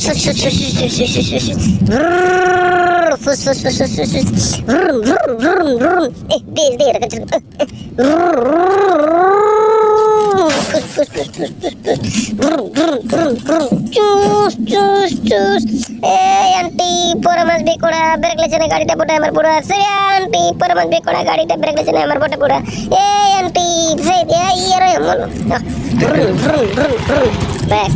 şıt şıt şıt şıt şıt şıt şıt şıt şıt fıs fıs fıs fıs fıs fıs vrım vrım vrım vrım eh bir bir চুস, চুস, চুস। এই aunty পরে মাছ বিয়ে করা ব্রেক লেছে গাড়িটা পোটা আমার পুরা সে আন্টি পরে মাছ গাড়িটা ব্রেক লেছে আমার পোটা পুরা এই আন্টি সে এই মন। ব্রুর, ব্রুর। ব্রেক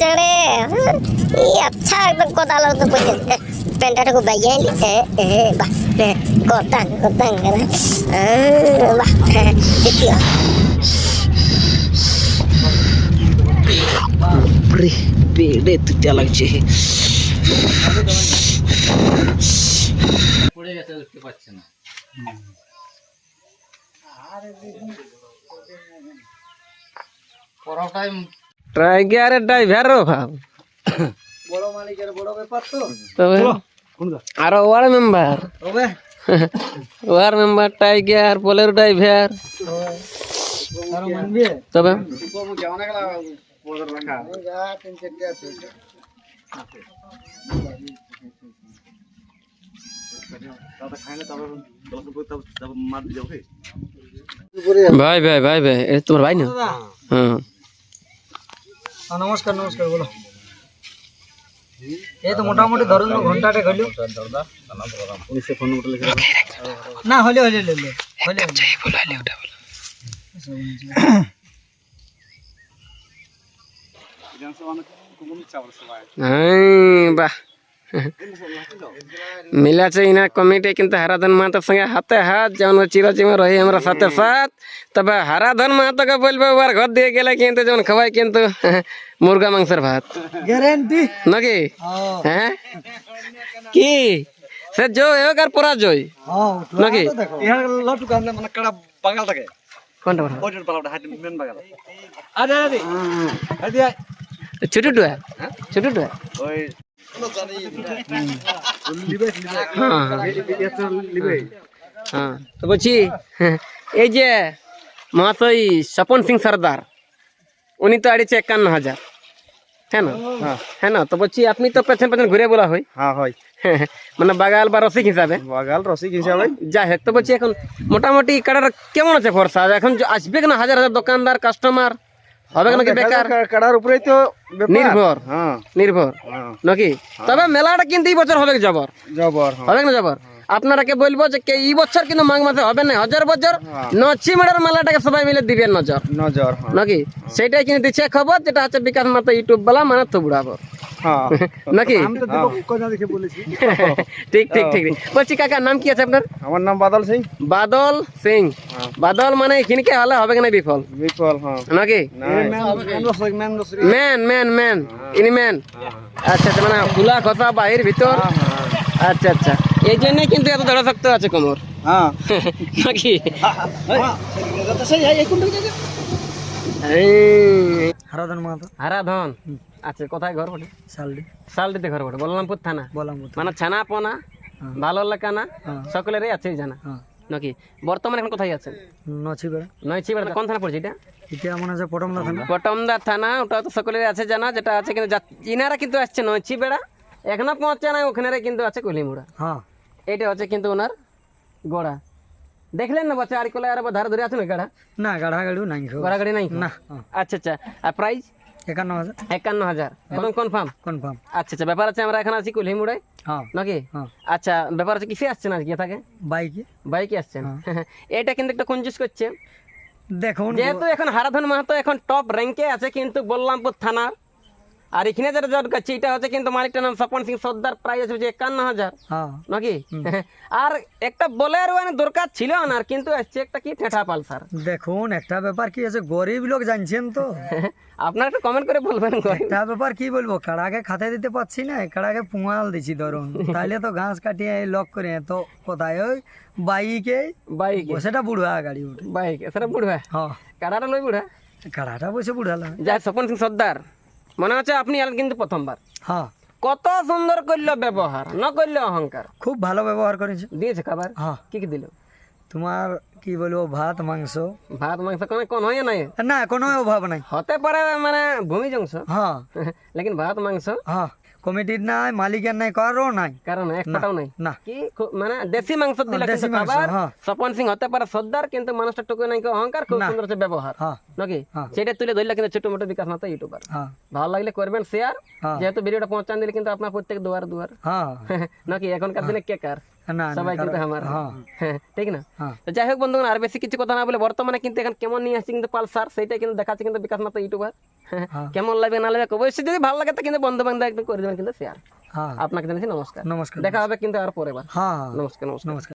চড়ে আচ্ছা একদম কথা আলো তো বুঝে প্যান্টাটাকে বাইয়ে আনলি বাহ কতাং কতাং বাহ দ্বিতীয় বাপরে পেটে তুতে লাগছে পড়ে গেছে উঠতে পারছে না পরোটাই ট্রাইগার ড্রাইভারও ভাব বড় মালিকের বড় ব্যাপার তো তবে আরও ওয়ার্ড মেম্বার তবে ওয়ার্ড মেম্বার টাইগার পোলের ড্রাইভার আর মানবে তবে যা তিন চারটে আছে ভাই ভাই ভাই ভাই এটা তোমার না এই তো মোটামুটি ধরুন না ঘন্টাটা হলো না হলে হলে হলে হলে হলে হ্যাঁ, বাহ। মিলাছে ইনা কমিটি কিন্তু হারাধন মাহাতোর সঙ্গে হাতে হাত যেমন চিরচিমে রহি আমরা সাথে সাথ তবে হারাধন মাহাতোকে বলব ওর ঘর দিয়ে গেলে কিন্তু যেমন খাওয়াই কিন্তু মুরগা মাংসের ভাত গ্যারেন্টি নাকি হ্যাঁ কি সে জয় হোক আর পরাজয় হ্যাঁ নাকি ইহার লটু কান্দে মানে কাড়া বাঙাল থাকে কোনটা বড়? ওইটার পালাটা হাইট মেন বাঙাল আরে আরে আরে আরে ছোট টুয়া ছোট টুয়া ওই হ্যাঁ হ্যাঁ তো বলছি এই যে মহাশয় স্বপন সিং সর্দার উনি তো আড়িয়েছে একান্ন হাজার। হ্যাঁ না? হ্যাঁ। না? তো বলছি আপনি তো পেছন পেছন ঘুরে বলা হয়। হ্যাঁ হয়। মানে বাগাল বা রসিক হিসাবে। বাগাল রসিক হিসাবে। যাই হোক তো বলছি এখন মোটামুটি কাটার কেমন আছে ভরসা? এখন আসবে না হাজার হাজার দোকানদার কাস্টমার হবে নাকি বেকার? কাড়ার উপরেই তো নির্ভর। হ্যাঁ। নির্ভর। হ্যাঁ। নাকি? তবে মেলাটা কিন্তু এই বছর হবে জবর? জবর হ্যাঁ। হবে না জবর? আপনারাকে বলব যে কে এই বছর কিন্তু মাঘ মাসে হবে না হাজার বছর নচি মেড়ার মেলাটাকে সবাই মিলে দিবেন নজর। নজর হ্যাঁ। নাকি? সেটাই কিন্তু দিচ্ছে খবর যেটা হচ্ছে বিকাশ মাতা ইউটিউব বলা মানে তো বুড়াবো হ্যাঁ নাকি? আমি তো দেবো কথা দেখে বলেছি। ঠিক ঠিক ঠিক। বলছি কাকার নাম কি আছে আপনার? আমার নাম বাদল সিং। বাদল সিং। বাদল মানে এখানকে হলে হবে না বিফল? বিপল হ্যাঁ। নাকি? ম্যান ম্যান ম্যান ইনি ম্যান। আচ্ছা আচ্ছা মানে খোলা কথা বাহির ভিতর। আচ্ছা আচ্ছা। এই জন্যই কিন্তু এত দড়া শক্ত আছে কোমর। হ্যাঁ। নাকি? হারাধন মাহাতো। হারাধন আচ্ছা কোথায় ঘর বটে? শালডি। ঘর বটে। বললামপুর থানা? বললাম মানে ছানা পোনা ভালো। সকলেরই আছে জানা? হ্যাঁ। নাকি? বর্তমানে এখন কোথায় আছেন? নছি বেড়া কোন থানা পড়ছে এটা? এটা মনে হচ্ছে পটমদা থানা। পটমদা থানা ওটা তো সকলের আছে জানা যেটা আছে কিন্তু ইনারা কিন্তু আসছে নয়ছি বেড়া এখনও পৌঁছে নাই ওখানে কিন্তু আছে কলিমুড়া। হ্যাঁ। এইটা হচ্ছে কিন্তু ওনার গোড়া। দেখলেন না বাচ্চা আর কোলে আর ধারে ধরে আছে না গাড়া? না গাড়া গাড়িও নাই গোড়া গাড়ি নাই না। আচ্ছা আচ্ছা। আর প্রাইস একান্ন হাজার। একান্ন হাজার। একদম কনফার্ম কনফার্ম আচ্ছা আচ্ছা ব্যাপার আছে আমরা এখানে আছি কলিমুড়ায় হ্যাঁ। নাকি? হ্যাঁ। আচ্ছা ব্যাপার আছে কিসে আসছেন আজকে থাকে বাইকে। বাইকে আসছেন? এটা কিন্তু একটা কঞ্জুস করছে। দেখুন যেহেতু এখন হারাধন মাহাতো এখন টপ র্যাঙ্কে আছে কিন্তু বললামপুর থানার আর এখানে যেটা করছে এটা হচ্ছে কিন্তু মালিকটার নাম স্বপন সিং সর্দার প্রাইস হচ্ছে একান্ন হাজার হ্যাঁ। নাকি? আর একটা বলের মানে দরকার ছিল না আর কিন্তু আসছে একটা কি ঠেঠা পালসার দেখুন একটা ব্যাপার কি আছে গরিব লোক জানছেন তো। আপনারা একটু কমেন্ট করে বলবেন একটা ব্যাপার কি বলব কাড়াকে খাতে দিতে পারছি না কাড়াকে পুঙাল দিছি ধরুন। তাইলে তো ঘাস কাটিয়ে লক করে তো কোথায় ওই বাইকে? বাইক। সেটা বুড়া গাড়ি বাইক সেটা বুড়া হ্যাঁ। কাড়াটা লই বুড়া? কাড়াটা বসে বুড়ালাম যাই স্বপন সিং সর্দার। মনে হচ্ছে আপনি এলেন কিন্তু প্রথমবার? হ্যাঁ। কত সুন্দর করল ব্যবহার না করল অহংকার? খুব ভালো ব্যবহার করেছে। দিয়েছে খাবার? হ্যাঁ। কি কি দিল? তোমার কি বলব ভাত মাংস। ভাত মাংস কোনো কোনো নাই। না কোনো অভাব নাই। হতে পারে মানে ভূমি জংশ। হ্যাঁ। লেকিন ভাত মাংস। হ্যাঁ। কমিটির নাই মালিকের নাই কারও নাই। কারণ এক ফটাও নাই। না। কি? মানে দেশি মাংস দিলে দেশি মাংস, খাবার হ্যাঁ। স্বপন সিং হতে পারে সর্দার কিন্তু মানুষটা টুকু নাই অহংকার খুব সুন্দর হচ্ছে ব্যবহার। হ্যাঁ। নাকি? হ্যাঁ। সেটা তুলে ধরলে কিন্তু ছোট মোটো বিকাশ মতো ইউটিউবার। হ্যাঁ। ভালো লাগলে করবেন শেয়ার হ্যাঁ। যেহেতু ভিডিওটা পৌঁছান দিলে কিন্তু আপনার প্রত্যেক দুয়ার দুয়ার। হ্যাঁ। নাকি এখনকার দিনে কে কার? সবাই কিন্তু আমার হ্যাঁ। হ্যাঁ ঠিক না? হ্যাঁ। তো যাই হোক বন্ধুগণ আর বেশি কিছু কথা না বলে বর্তমানে কিন্তু এখন কেমন নিয়ে আসছে কিন্তু পালসার সেটাই কিন্তু দেখাচ্ছে কিন্তু বিকাশ মাত্র ইউটিউবার। কেমন লাগবে না লাগবে অবশ্যই যদি ভালো লাগে তো কিন্তু বন্ধু বান্ধব একদম করে দেবেন কিন্তু শেয়ার আপনাকে জানাচ্ছি নমস্কার। নমস্কার দেখা হবে কিন্তু আর পরে বার। নমস্কার নমস্কার। নমস্কার।